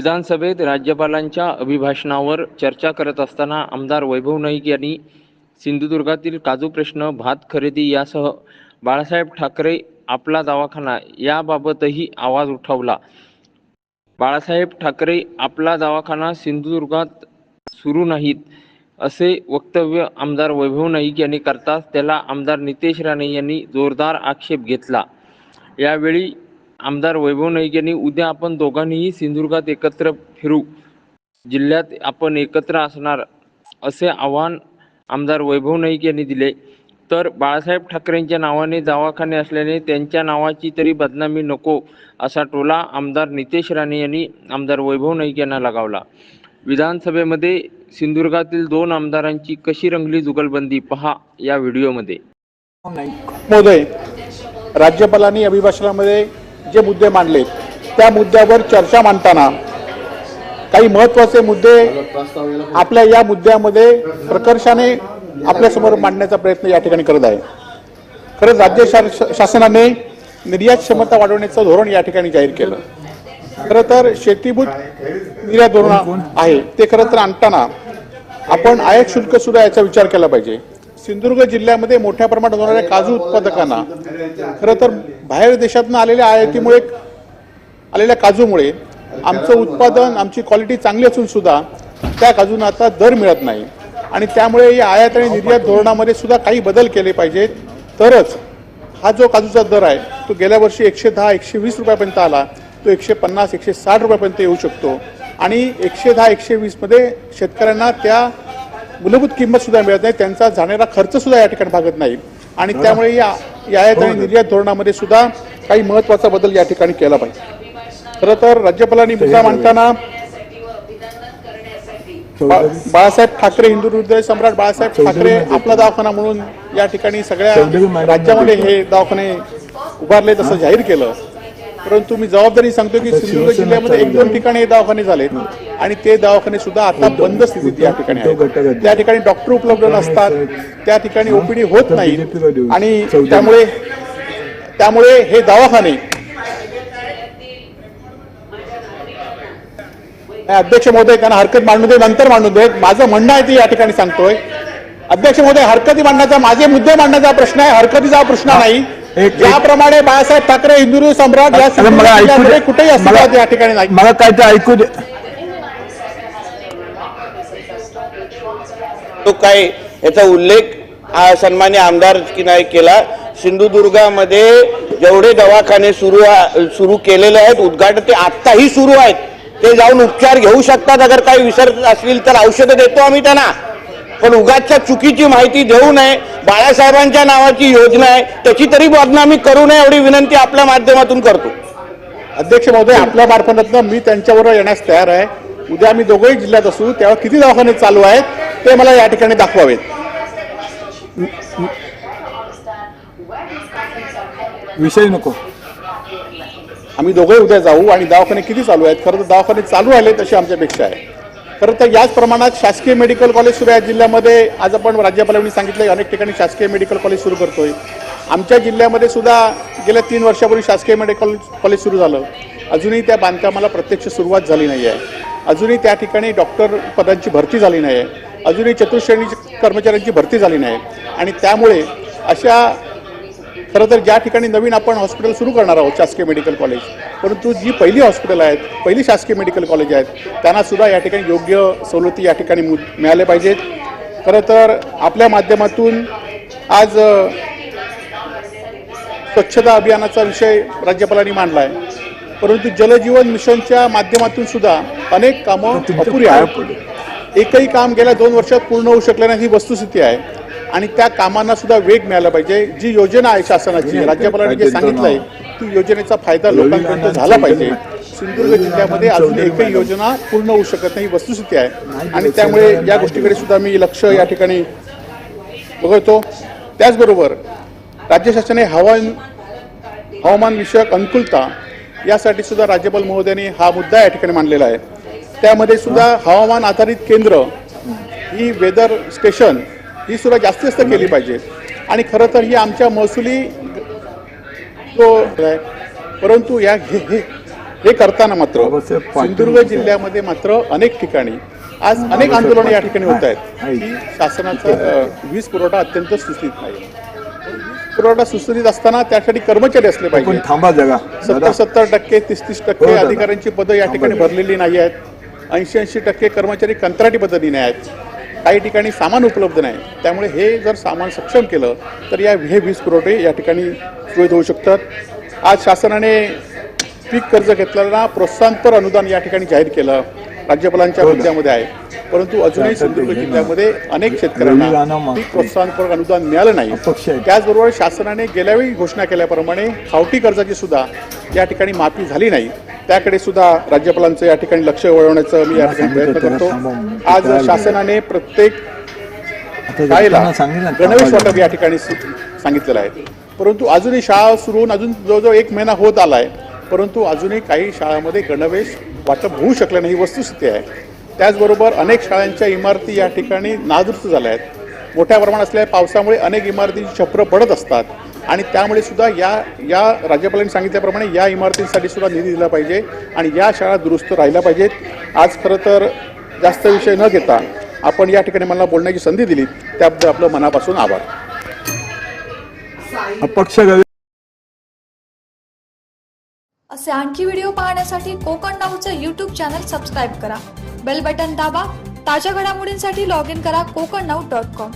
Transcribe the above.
विधानसभेत राज्यपालांच्या अभिभाषणावर चर्चा करत असताना आमदार वैभव नाईक यांनी सिंधुदुर्गातील काजू प्रश्न भात खरेदी यासह बाळासाहेब ठाकरे आपला दवाखाना याबाबतही आवाज उठवला. बाळासाहेब ठाकरे आपला दवाखाना सिंधुदुर्गात सुरू नाहीत असे वक्तव्य आमदार वैभव नाईक यांनी करताच त्याला आमदार नितेश राणे यांनी जोरदार आक्षेप घेतला. यावेळी आमदार वैभव नाईक यांनी उद्या आपण दोघांनीही सिंधुदुर्गात एकत्र फिरू. जिल्ह्यात आपण एकत्र असणार असे आव्हान आमदार वैभव नाईक यांनी दिले. तर बाळासाहेब ठाकरेंच्या नावाने दवाखाने असल्याने त्यांच्या नावाची तरी बदनामी नको असा टोला आमदार नितेश राणे यांनी आमदार वैभव नाईक यांना लगावला. विधानसभेमध्ये सिंधुदुर्गातील दोन आमदारांची कशी रंगली जुगलबंदी पहा या व्हिडिओमध्ये. महोदय राज्यपालांनी अभिभाषणामध्ये जे मुद्दे मांडलेत त्या मुद्द्यावर चर्चा मांडताना काही महत्त्वाचे मुद्दे आपल्या या मुद्द्यामध्ये प्रकर्षाने आपल्यासमोर मांडण्याचा प्रयत्न या ठिकाणी करत आहे. खरंच राज्य शा- शासनाने निर्यात क्षमता वाढवण्याचं धोरण या ठिकाणी जाहीर केलं. खरं तर शेतीभूत निर्यात धोरण आहे ते खरं तर आणताना आपण आयात शुल्क सुद्धा याचा विचार केला पाहिजे. सिंधुदुर्ग जिल्ह्यामध्ये मोठ्या प्रमाणात होणाऱ्या काजू उत्पादकांना खरं तर बाहेर देशातून आलेल्या आयातीमुळे आलेल्या काजूमुळे आमचं उत्पादन आमची क्वालिटी चांगली असून सुद्धा त्या काजूंना आता दर मिळत नाही. आणि त्यामुळे या आयात आणि निर्यात धोरणामध्ये सुद्धा काही बदल केले पाहिजेत. तरच हा जो काजूचा दर आहे तो गेल्या वर्षी एकशे दहा एकशे वीस रुपयापर्यंत आला. तो एकशे पन्नास एकशे साठ रुपयापर्यंत येऊ शकतो. आणि एकशे दहा एकशे वीसमध्ये शेतकऱ्यांना त्या मूलभूत किंमत सुद्धा मिळत नाही त्यांचा जाणारा खर्च सुद्धा या ठिकाणी भागत नाही. आणि त्यामुळे या आयात आणि निर्यात धोरणामध्ये सुद्धा काही महत्त्वाचा बदल या ठिकाणी केला पाहिजे. खरं तर राज्यपालांनी मुद्दा मांडताना बा- बाळासाहेब ठाकरे हिंदू हृदय सम्राट बाळासाहेब ठाकरे आपला दवाखाना म्हणून या ठिकाणी सगळ्या राज्यामध्ये हे दवाखाने उभारले तसं जाहीर केलं. परंतु मी जबाबदारी सांगतो की सिंधुदुर्ग जिल्ह्यामध्ये एक दोन ठिकाणी हे दवाखाने झालेत. आणि ते दवाखाने सुद्धा आता बंद स्थितीत या ठिकाणी आहेत. त्या ठिकाणी डॉक्टर उपलब्ध नसतात त्या ठिकाणी ओपीडी होत नाही. आणि त्यामुळे त्यामुळे हे दवाखाने अध्यक्ष महोदय त्यांना हरकत मांडू दे नंतर मांडू देत माझं म्हणणं आहे ते या ठिकाणी सांगतोय. अध्यक्ष महोदय हरकती मांडण्याचा माझे मुद्दे मांडण्याचा प्रश्न आहे हरकतीचा प्रश्न नाही. ज्याप्रमाणे बाळासाहेब ठाकरे हिंदू सम्राट या. कुठेही असतात या ठिकाणी नाही. मला काय ते ऐकू दे. तो काय याचा उल्लेख सन्मान्य आमदार की नाही केला. सिंधुदुर्गामध्ये जेवढे दवाखाने सुरू सुरू केलेले आहेत उद्घाटन ते आत्ताही सुरू आहेत. ते जाऊन उपचार घेऊ शकतात अगर काही विसर असतील तर औषधं देतो आम्ही त्यांना. पण उगाचच्या चुकीची माहिती देऊ नये. बाळासाहेबांच्या नावाची योजना आहे त्याची तरी बदनामी करू नये एवढी विनंती आपल्या माध्यमातून करतो. अध्यक्ष महोदय आपल्या मार्फतनं मी त्यांच्याबरोबर येण्यास तयार आहे. उद्या आम्ही दोघंही जिल्ह्यात असू तेव्हा किती दवाखाने चालू आहेत ते मला या ठिकाणी दाखवावेत. विषय नको. आम्ही दोघंही उद्या जाऊ आणि दवाखाने किती चालू आहेत खरं तर दवाखाने चालू आहेत अशी आमची अपेक्षा आहे. खरं तर याच प्रमाणात शासकीय मेडिकल कॉलेज सुरू आहे जिल्ह्यामध्ये आज आपण राज्यपालांनी सांगितलं अनेक ठिकाणी शासकीय मेडिकल कॉलेज सुरू करतोय. आमच्या जिल्ह्यामध्ये सुद्धा गेल्या तीन वर्षापूर्वी शासकीय मेडिकल कॉलेज सुरू झालं. अजूनही त्या बांधकामाला प्रत्यक्ष सुरुवात झाली नाही आहे अजूनही त्या ठिकाणी डॉक्टर पदांची भरती झाली नाही आहे अजूनही चतुश्रेणी कर्मचाऱ्यांची भरती झाली नाही आणि त्यामुळे अशा खरं तर ज्या ठिकाणी नवीन आपण हॉस्पिटल सुरू करणार आहोत शासकीय मेडिकल कॉलेज परंतु जी पहिली हॉस्पिटल आहेत पहिली शासकीय मेडिकल कॉलेज आहेत त्यांना सुद्धा या ठिकाणी योग्य सवलती या ठिकाणी मिळाल्या पाहिजेत. खरं तर आपल्या माध्यमातून आज स्वच्छता अभियानाचा विषय राज्यपालांनी मांडला आहे परंतु जलजीवन मिशनच्या माध्यमातून सुद्धा अनेक कामं अपुरी आहेत. एकही काम गेल्या दोन वर्षात पूर्ण होऊ शकलं नाही ही वस्तुस्थिती आहे. आणि त्या कामांना सुद्धा वेग मिळाला पाहिजे. जी योजना आहे शासनाची राज्यपालांनी जे सांगितलं आहे ती योजनेचा फायदा लोकांपर्यंत झाला पाहिजे. सिंधुदुर्ग जिल्ह्यामध्ये अजून एकही योजना पूर्ण होऊ शकत नाही ही वस्तुस्थिती आहे. आणि त्यामुळे या गोष्टीकडे सुद्धा मी लक्ष या ठिकाणी बघतो. त्याचबरोबर राज्य शासनाने हवामान हवामान विषयक अनुकूलता यासाठी सुद्धा राज्यपाल महोदयांनी हा मुद्दा या ठिकाणी मांडलेला आहे. त्यामध्ये सुद्धा हवामान आधारित केंद्र ही वेदर स्टेशन ही सुद्धा जास्तीत जास्त केली पाहिजे. आणि खरं तर ही आमच्या महसुली आहे. परंतु या हे हे हे करताना मात्र सिंधुदुर्ग जिल्ह्यामध्ये मात्र अनेक ठिकाणी आज अनेक आंदोलनं या ठिकाणी होत आहेत. की शासनाचा वीज पुरवठा अत्यंत सुस्थित नाही पुरवठा सुस्थित असताना त्यासाठी कर्मचारी असले पाहिजे थांबा जगा सत्तर सत्तर टक्के तीस तीस टक्के हो. अधिकाऱ्यांची पदं या ठिकाणी. भरलेली नाही आहेत. ऐंशी ऐंशी टक्के कर्मचारी कंत्राटी पद्धतीने आहेत काही ठिकाणी सामान उपलब्ध नाही त्यामुळे हे जर सामान सक्षम केलं तर या हे वीज पुरवठे या ठिकाणी सुरळीत होऊ शकतात आज शासनाने पीक कर्ज घेतलेला प्रोत्साहनपर अनुदान या ठिकाणी जाहीर केलं राज्यपालांच्या हो. मुद्द्यामध्ये आहे परंतु अजूनही सिंधुदुर्ग. जिल्ह्यामध्ये अनेक शेतकऱ्यांना. पीक प्रोत्साहनपर अनुदान मिळालं नाही. त्याचबरोबर शासनाने गेल्या वेळी घोषणा केल्याप्रमाणे खावटी कर्जाची सुद्धा या ठिकाणी माफी झाली नाही त्याकडे सुद्धा राज्यपालांचं या ठिकाणी लक्ष वळवण्याचं मी या ठिकाणी प्रयत्न करतो. आज शासनाने प्रत्येक शाळेला गणवेश वाटप या ठिकाणी सांगितलेलं आहे. परंतु अजूनही शाळा सुरू होऊन अजून जवळजवळ एक महिना होत आला आहे परंतु अजूनही काही शाळांमध्ये गणवेश वाटप होऊ शकलं नाही ही वस्तुस्थिती आहे. त्याचबरोबर अनेक शाळांच्या इमारती या ठिकाणी नादुरुस्त झाल्या आहेत. मोठ्या प्रमाणात असलेल्या पावसामुळे अनेक इमारतींची छपरं पडत असतात. आणि त्यामुळे सुद्धा या या राज्यपालांनी सांगितल्याप्रमाणे या इमारतींसाठी सुद्धा निधी दिला पाहिजे आणि या शाळा दुरुस्त राहिल्या पाहिजेत. आज खरं तर जास्त विषय न घेता आपण या ठिकाणी मला बोलण्याची संधी दिली. त्याबद्दल आपलं मनापासून आभार. अपक्ष असे आणखी व्हिडिओ पाहण्यासाठी कोकण नाऊचं यूट्यूब चॅनल सबस्क्राईब करा. बेल बटन दाबा. ताज्या घडामोडींसाठी लॉग इन करा कोकण नाऊ डॉट कॉम